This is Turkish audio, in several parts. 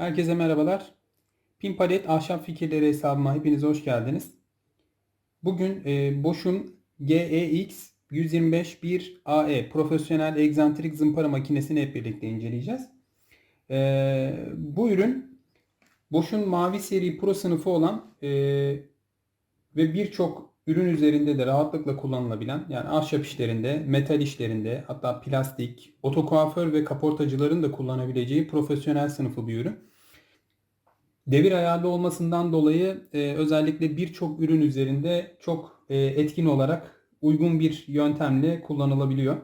Herkese merhabalar. Pimpalet Ahşap Fikirleri hesabıma hepiniz hoş geldiniz. Bugün e, Bosch'un GEX 125-1AE profesyonel egzantrik zımpara makinesini hep birlikte inceleyeceğiz. E, bu ürün Bosch'un mavi seri pro sınıfı olan e, ve birçok ürün üzerinde de rahatlıkla kullanılabilen yani ahşap işlerinde, metal işlerinde hatta plastik, otokuaför ve kaportacıların da kullanabileceği profesyonel sınıfı bir ürün. Devir ayarlı olmasından dolayı e, özellikle birçok ürün üzerinde çok e, etkin olarak uygun bir yöntemle kullanılabiliyor.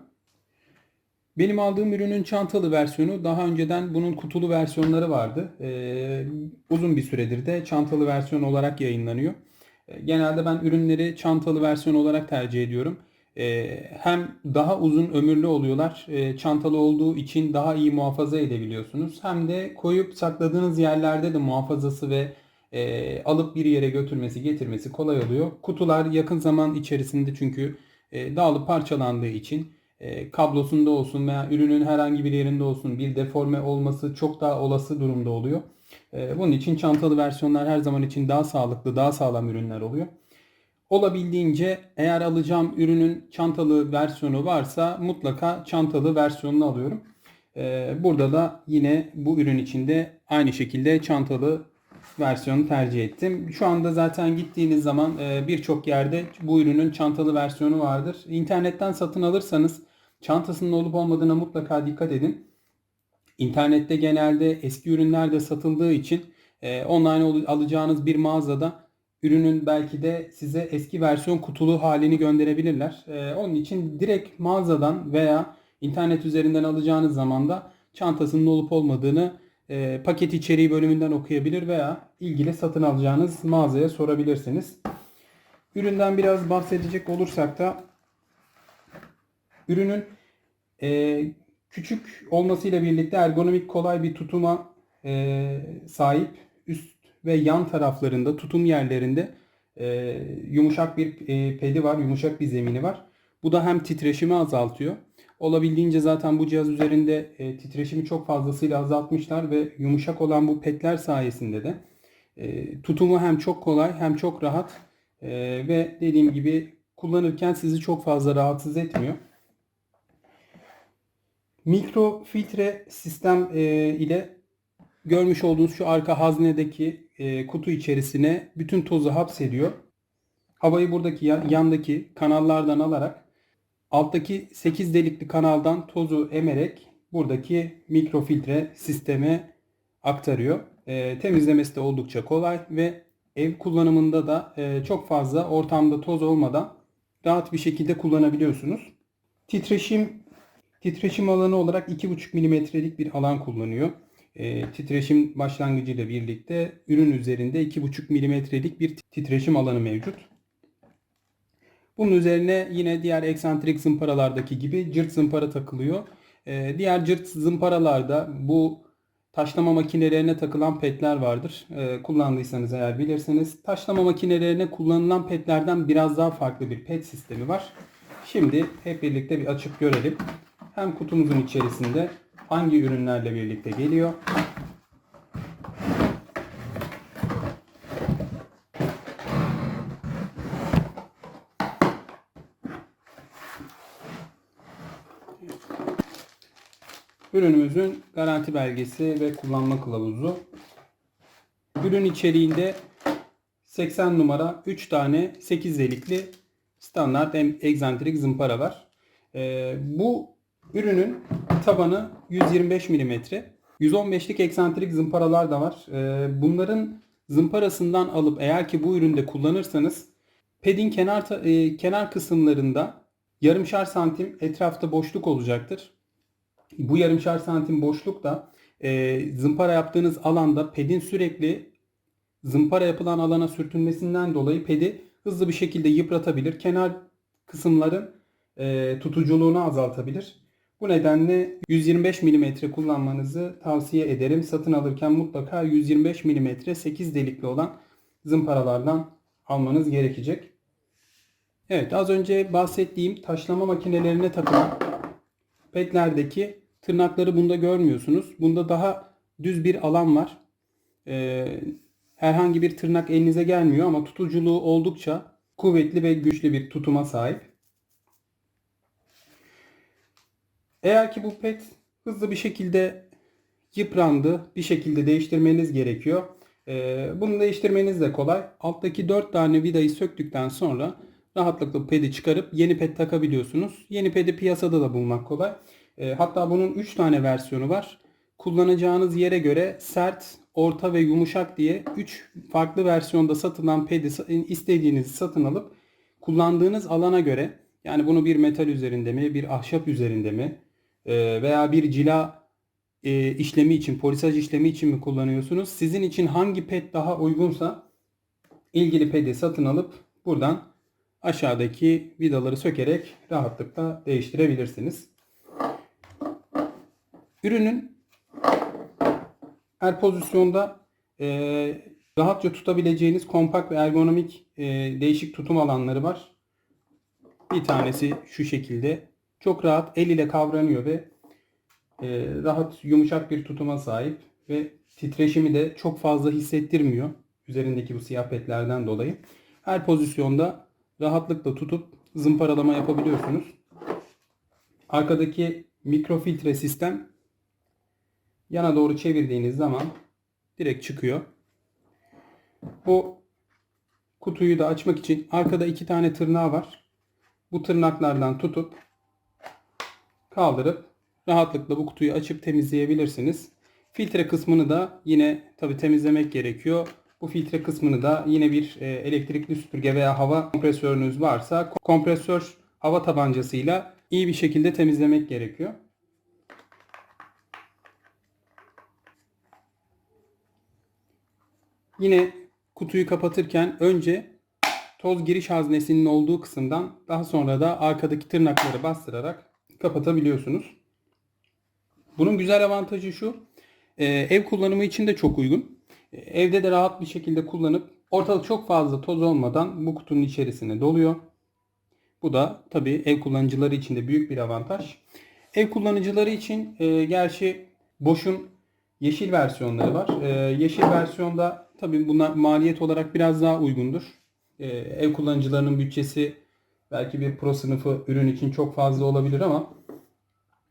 Benim aldığım ürünün çantalı versiyonu daha önceden bunun kutulu versiyonları vardı. E, uzun bir süredir de çantalı versiyon olarak yayınlanıyor. E, Genelde ben ürünleri çantalı versiyon olarak tercih ediyorum. E, Hem daha uzun ömürlü oluyorlar. e, Çantalı olduğu için daha iyi muhafaza edebiliyorsunuz. Hem de koyup sakladığınız yerlerde de muhafazası ve alıp bir yere götürmesi, getirmesi kolay oluyor. Kutular yakın zaman içerisinde çünkü dağılıp parçalandığı için kablosunda olsun veya ürünün herhangi bir yerinde olsun bir deforme olması çok daha olası durumda oluyor. E, Bunun için çantalı versiyonlar her zaman için daha sağlıklı, daha sağlam ürünler oluyor. Olabildiğince eğer alacağım ürünün çantalı versiyonu varsa mutlaka çantalı versiyonunu alıyorum. E, Burada da yine bu ürün içinde aynı şekilde çantalı versiyonu tercih ettim. Şu anda zaten gittiğiniz zaman e, birçok yerde bu ürünün çantalı versiyonu vardır. İnternetten satın alırsanız çantasının olup olmadığına mutlaka dikkat edin. İnternette genelde eski ürünler de satıldığı için e, online alacağınız bir mağazada ürünün belki de size eski versiyon kutulu halini gönderebilirler. E, onun için direkt mağazadan veya internet üzerinden alacağınız zaman da çantasının olup olmadığını e, paket içeriği bölümünden okuyabilir veya ilgili satın alacağınız mağazaya sorabilirsiniz. Üründen biraz bahsedecek olursak da ürünün e, küçük olmasıyla birlikte ergonomik kolay bir tutuma e, sahip. Üst ve yan taraflarında tutum yerlerinde e, yumuşak bir e, pedi var, yumuşak bir zemini var. Bu da hem titreşimi azaltıyor. Olabildiğince zaten bu cihaz üzerinde e, titreşimi çok fazlasıyla azaltmışlar ve yumuşak olan bu petler sayesinde de e, tutumu hem çok kolay hem çok rahat e, ve dediğim gibi kullanırken sizi çok fazla rahatsız etmiyor. Mikro filtre sistem e, ile görmüş olduğunuz şu arka haznedeki e, kutu içerisine bütün tozu hapsediyor. Havayı buradaki yan- yandaki kanallardan alarak alttaki 8 delikli kanaldan tozu emerek buradaki mikrofiltre sisteme aktarıyor. E, temizlemesi de oldukça kolay ve ev kullanımında da e, çok fazla ortamda toz olmadan rahat bir şekilde kullanabiliyorsunuz. Titreşim Titreşim alanı olarak 2,5 milimetrelik bir alan kullanıyor. E, titreşim başlangıcıyla birlikte ürün üzerinde 2,5 milimetrelik bir titreşim alanı mevcut. Bunun üzerine yine diğer eksantrik zımparalardaki gibi cırt zımpara takılıyor. E, diğer cırt zımparalarda bu taşlama makinelerine takılan petler vardır. E, kullandıysanız eğer bilirsiniz. Taşlama makinelerine kullanılan petlerden biraz daha farklı bir pet sistemi var. Şimdi hep birlikte bir açıp görelim. Hem kutumuzun içerisinde hangi ürünlerle birlikte geliyor. Ürünümüzün garanti belgesi ve kullanma kılavuzu. Ürün içeriğinde 80 numara 3 tane 8 delikli standart egzantrik zımpara var. Ee, bu ürünün tabanı 125 mm. 115'lik eksantrik zımparalar da var. Ee, bunların zımparasından alıp eğer ki bu üründe kullanırsanız pedin kenar e, kenar kısımlarında yarımşar santim etrafta boşluk olacaktır. Bu yarımşar santim boşluk da e, zımpara yaptığınız alanda pedin sürekli zımpara yapılan alana sürtünmesinden dolayı pedi hızlı bir şekilde yıpratabilir. Kenar kısımların e, tutuculuğunu azaltabilir. Bu nedenle 125 mm kullanmanızı tavsiye ederim. Satın alırken mutlaka 125 mm 8 delikli olan zımparalardan almanız gerekecek. Evet az önce bahsettiğim taşlama makinelerine takılan pedlerdeki tırnakları bunda görmüyorsunuz. Bunda daha düz bir alan var. e, herhangi bir tırnak elinize gelmiyor ama tutuculuğu oldukça kuvvetli ve güçlü bir tutuma sahip. Eğer ki bu pet hızlı bir şekilde yıprandı, bir şekilde değiştirmeniz gerekiyor. Ee, bunu değiştirmeniz de kolay. Alttaki 4 tane vidayı söktükten sonra rahatlıkla pedi çıkarıp yeni ped takabiliyorsunuz. Yeni pedi piyasada da bulmak kolay. Ee, hatta bunun 3 tane versiyonu var. Kullanacağınız yere göre sert, orta ve yumuşak diye 3 farklı versiyonda satılan pedi istediğinizi satın alıp kullandığınız alana göre yani bunu bir metal üzerinde mi, bir ahşap üzerinde mi veya bir cila e, işlemi için, polisaj işlemi için mi kullanıyorsunuz? Sizin için hangi pet daha uygunsa ilgili pedi satın alıp buradan aşağıdaki vidaları sökerek rahatlıkla değiştirebilirsiniz. Ürünün her pozisyonda e, rahatça tutabileceğiniz kompakt ve ergonomik e, değişik tutum alanları var. Bir tanesi şu şekilde. Çok rahat el ile kavranıyor ve e, rahat yumuşak bir tutuma sahip ve titreşimi de çok fazla hissettirmiyor üzerindeki bu siyah petlerden dolayı. Her pozisyonda rahatlıkla tutup zımparalama yapabiliyorsunuz. Arkadaki mikrofiltre sistem yana doğru çevirdiğiniz zaman direkt çıkıyor. Bu kutuyu da açmak için arkada iki tane tırnağı var. Bu tırnaklardan tutup kaldırıp rahatlıkla bu kutuyu açıp temizleyebilirsiniz. Filtre kısmını da yine tabi temizlemek gerekiyor. Bu filtre kısmını da yine bir e, elektrikli süpürge veya hava kompresörünüz varsa kompresör hava tabancasıyla iyi bir şekilde temizlemek gerekiyor. Yine kutuyu kapatırken önce toz giriş haznesinin olduğu kısımdan daha sonra da arkadaki tırnakları bastırarak kapatabiliyorsunuz. Bunun güzel avantajı şu. E, ev kullanımı için de çok uygun. E, evde de rahat bir şekilde kullanıp ortalık çok fazla toz olmadan bu kutunun içerisine doluyor. Bu da tabii ev kullanıcıları için de büyük bir avantaj. Ev kullanıcıları için e, gerçi Bosch'un yeşil versiyonları var. E, yeşil versiyonda tabii bunlar maliyet olarak biraz daha uygundur. E, ev kullanıcılarının bütçesi belki bir pro sınıfı ürün için çok fazla olabilir ama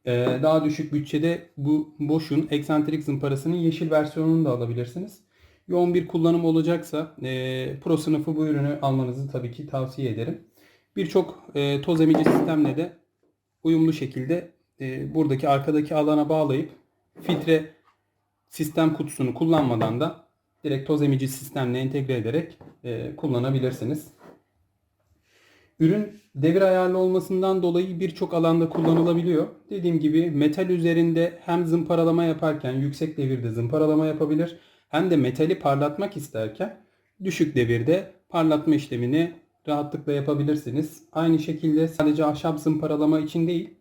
ee, daha düşük bütçede bu Bosch'un eksantrik zımparasının yeşil versiyonunu da alabilirsiniz. Yoğun bir kullanım olacaksa e, Pro sınıfı bu ürünü almanızı tabii ki tavsiye ederim. Birçok e, toz emici sistemle de uyumlu şekilde e, buradaki arkadaki alana bağlayıp filtre sistem kutusunu kullanmadan da direkt toz emici sistemle entegre ederek e, kullanabilirsiniz. Ürün devir ayarlı olmasından dolayı birçok alanda kullanılabiliyor. Dediğim gibi metal üzerinde hem zımparalama yaparken yüksek devirde zımparalama yapabilir hem de metali parlatmak isterken düşük devirde parlatma işlemini rahatlıkla yapabilirsiniz. Aynı şekilde sadece ahşap zımparalama için değil,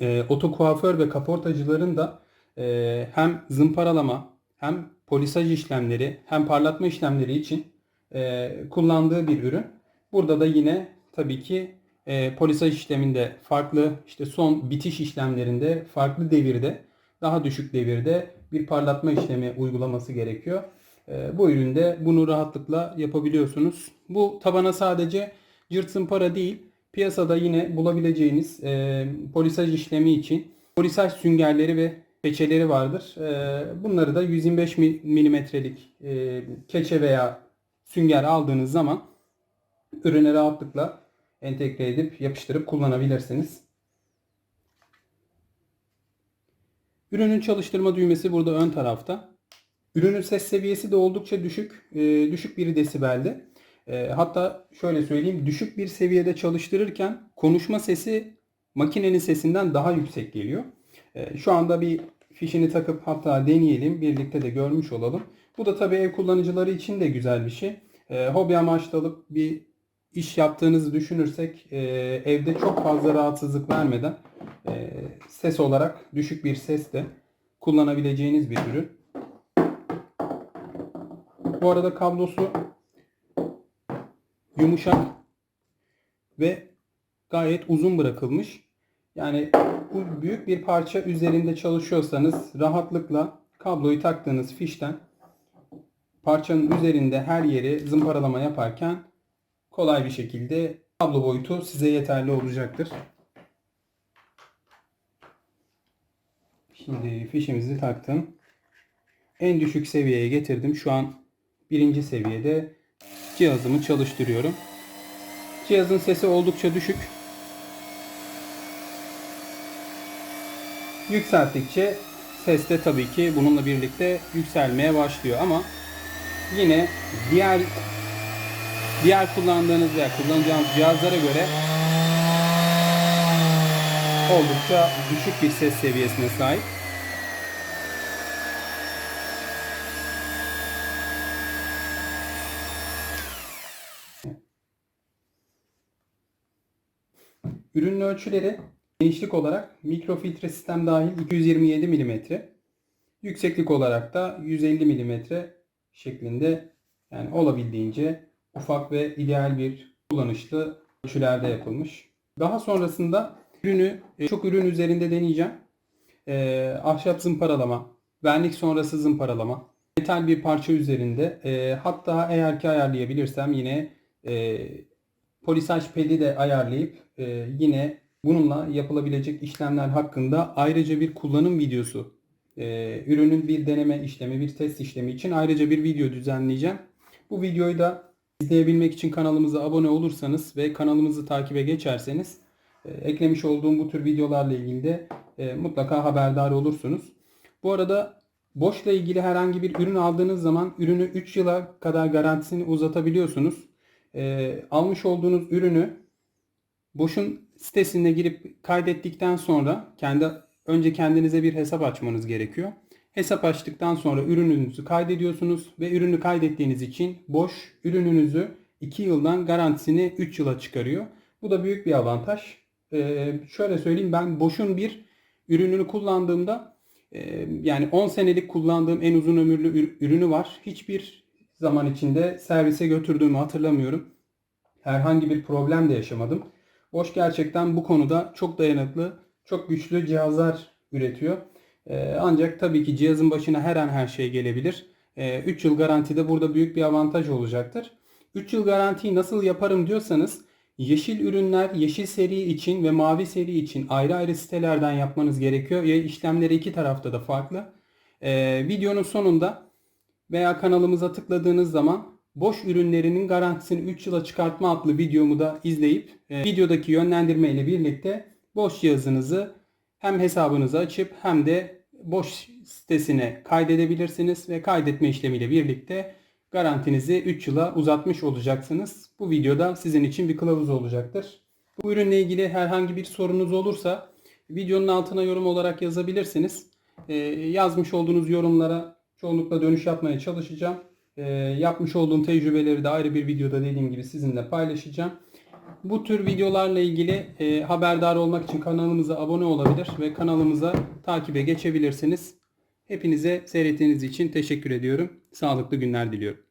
e, oto kuaför ve kaportacıların da e, hem zımparalama hem polisaj işlemleri hem parlatma işlemleri için e, kullandığı bir ürün. Burada da yine tabii ki e, polisaj işleminde farklı işte son bitiş işlemlerinde farklı devirde daha düşük devirde bir parlatma işlemi uygulaması gerekiyor. E, bu üründe bunu rahatlıkla yapabiliyorsunuz. Bu tabana sadece cırt zımpara değil piyasada yine bulabileceğiniz e, polisaj işlemi için polisaj süngerleri ve peçeleri vardır. E, bunları da 125 milimetrelik e, keçe veya sünger aldığınız zaman ürüne rahatlıkla entegre edip yapıştırıp kullanabilirsiniz. Ürünün çalıştırma düğmesi burada ön tarafta. Ürünün ses seviyesi de oldukça düşük. E, düşük bir desibelde. E, hatta şöyle söyleyeyim. Düşük bir seviyede çalıştırırken konuşma sesi makinenin sesinden daha yüksek geliyor. E, şu anda bir fişini takıp hatta deneyelim. Birlikte de görmüş olalım. Bu da tabii ev kullanıcıları için de güzel bir şey. E, hobi amaçlı alıp bir iş yaptığınızı düşünürsek e, evde çok fazla rahatsızlık vermeden e, ses olarak düşük bir ses de kullanabileceğiniz bir ürün. Bu arada kablosu yumuşak ve gayet uzun bırakılmış. Yani bu büyük bir parça üzerinde çalışıyorsanız rahatlıkla kabloyu taktığınız fişten parçanın üzerinde her yeri zımparalama yaparken kolay bir şekilde kablo boyutu size yeterli olacaktır. Şimdi fişimizi taktım. En düşük seviyeye getirdim. Şu an birinci seviyede cihazımı çalıştırıyorum. Cihazın sesi oldukça düşük. Yükselttikçe ses de tabii ki bununla birlikte yükselmeye başlıyor ama yine diğer diğer kullandığınız veya kullanacağınız cihazlara göre oldukça düşük bir ses seviyesine sahip. Ürünün ölçüleri genişlik olarak mikrofiltre sistem dahil 227 mm. Yükseklik olarak da 150 mm şeklinde yani olabildiğince ufak ve ideal bir kullanışlı ölçülerde yapılmış. Daha sonrasında ürünü e, çok ürün üzerinde deneyeceğim. Ee, ahşap zımparalama, vernik sonrası zımparalama, metal bir parça üzerinde e, hatta eğer ki ayarlayabilirsem yine e, polisaj pedi de ayarlayıp e, yine bununla yapılabilecek işlemler hakkında ayrıca bir kullanım videosu, e, ürünün bir deneme işlemi, bir test işlemi için ayrıca bir video düzenleyeceğim. Bu videoyu da izleyebilmek için kanalımıza abone olursanız ve kanalımızı takibe geçerseniz e, eklemiş olduğum bu tür videolarla ilgili de e, mutlaka haberdar olursunuz. Bu arada Bosch'la ilgili herhangi bir ürün aldığınız zaman ürünü 3 yıla kadar garantisini uzatabiliyorsunuz. E, almış olduğunuz ürünü Bosch'un sitesine girip kaydettikten sonra kendi önce kendinize bir hesap açmanız gerekiyor. Hesap açtıktan sonra ürününüzü kaydediyorsunuz ve ürünü kaydettiğiniz için Bosch ürününüzü 2 yıldan garantisini 3 yıla çıkarıyor. Bu da büyük bir avantaj. Ee, şöyle söyleyeyim ben Bosch'un bir ürününü kullandığımda e, yani 10 senelik kullandığım en uzun ömürlü ür- ürünü var. Hiçbir zaman içinde servise götürdüğümü hatırlamıyorum. Herhangi bir problem de yaşamadım. Bosch gerçekten bu konuda çok dayanıklı, çok güçlü cihazlar üretiyor. Ee, ancak tabii ki cihazın başına her an her şey gelebilir. 3 yıl garanti de burada büyük bir avantaj olacaktır. 3 yıl garantiyi nasıl yaparım diyorsanız yeşil ürünler yeşil seri için ve mavi seri için ayrı ayrı sitelerden yapmanız gerekiyor. Ve işlemleri iki tarafta da farklı. Ee, videonun sonunda veya kanalımıza tıkladığınız zaman boş ürünlerinin garantisini 3 yıla çıkartma adlı videomu da izleyip e, videodaki yönlendirme ile birlikte boş cihazınızı hem hesabınızı açıp hem de boş sitesine kaydedebilirsiniz ve kaydetme işlemiyle birlikte garantinizi 3 yıla uzatmış olacaksınız. Bu videoda sizin için bir kılavuz olacaktır. Bu ürünle ilgili herhangi bir sorunuz olursa videonun altına yorum olarak yazabilirsiniz. Ee, yazmış olduğunuz yorumlara çoğunlukla dönüş yapmaya çalışacağım. Ee, yapmış olduğum tecrübeleri de ayrı bir videoda dediğim gibi sizinle paylaşacağım. Bu tür videolarla ilgili e, haberdar olmak için kanalımıza abone olabilir ve kanalımıza takibe geçebilirsiniz. Hepinize seyrettiğiniz için teşekkür ediyorum. Sağlıklı günler diliyorum.